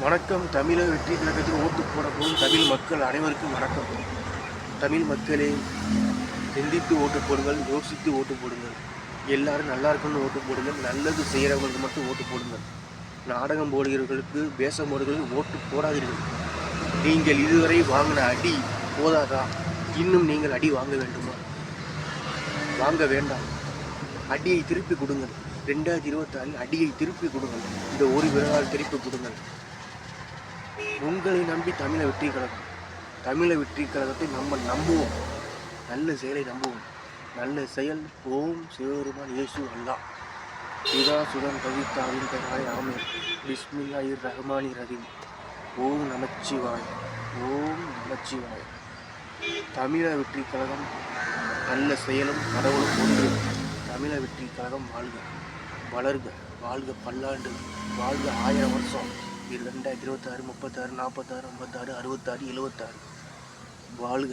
வணக்கம். தமிழக வெற்றி கழகத்தில் ஓட்டு போட தமிழ் மக்கள் அனைவருக்கும் வணக்கம். தமிழ் மக்களே சிந்தித்து ஓட்டு போடுங்கள் யோசித்து ஓட்டு போடுங்கள். எல்லாரும் நல்லா இருக்குன்னு ஓட்டு போடுங்கள் நல்லது செய்கிறவங்களுக்கு மட்டும் ஓட்டு போடுங்கள். நாடகம் போடுகிறவர்களுக்கு பேசம் போடுகிறவர்களுக்கு ஓட்டு போடாதீர்கள். நீங்கள் இதுவரை வாங்கின அடி போதாதா? இன்னும் நீங்கள் அடி வாங்க வேண்டுமா? வாங்க வேண்டாம். அடியை திருப்பி கொடுங்கள். ரெண்டாயிரத்தி இருபத்தாறில் அடியை திருப்பி கொடுங்கள். இந்த ஒரு விழாவில் திருப்பி கொடுங்கள். உங்களை நம்பி தமிழை வெற்றி கழகம். தமிழை வெற்றி கழகத்தை நம்ம நம்புவோம். நல்ல செயலை நம்புவோம். நல்ல செயல் ஓம் சிவபெருமான் இயேசு அல்லா பிதா சுதன் கவிதாவின் பெயராய் ஆமே பிஸ்மில்லாஹிர் ரஹ்மானி ரஹீம். ஓம் நமச்சிவாய். ஓம் நமச்சிவாய். தமிழ வெற்றி கழகம் நல்ல செயலும் கடவுளும் ஒன்று. தமிழ வெற்றி கழகம் வாழ்க. வளர்க. வாழ்க பல்லாண்டு. வாழ்க ஆயிரம் வருஷம். இது ரெண்டாயிரத்தி இருபத்தாறு முப்பத்தாறு நாற்பத்தாறு ஐம்பத்தாறு அறுபத்தாறு எழுபத்தாறு. வாழ்க.